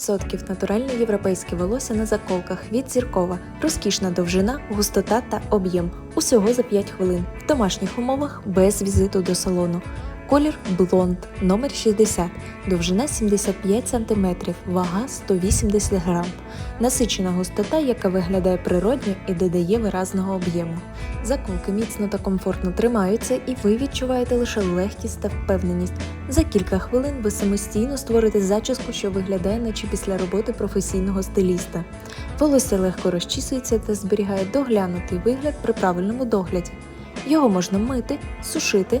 100% натуральне європейське волосся на заколках від зіркова, розкішна довжина, густота та об'єм. Усього за 5 хвилин. В домашніх умовах без візиту до салону. Колір блонд, номер 60, довжина 75 см, вага 180 грам. Насичена густота, яка виглядає природньо і додає виразного об'єму. Заколки міцно та комфортно тримаються, і ви відчуваєте лише легкість та впевненість. За кілька хвилин ви самостійно створите зачіску, що виглядає, наче після роботи професійного стиліста. Волосся легко розчісується та зберігає доглянутий вигляд при правильному догляді. Його можна мити, сушити,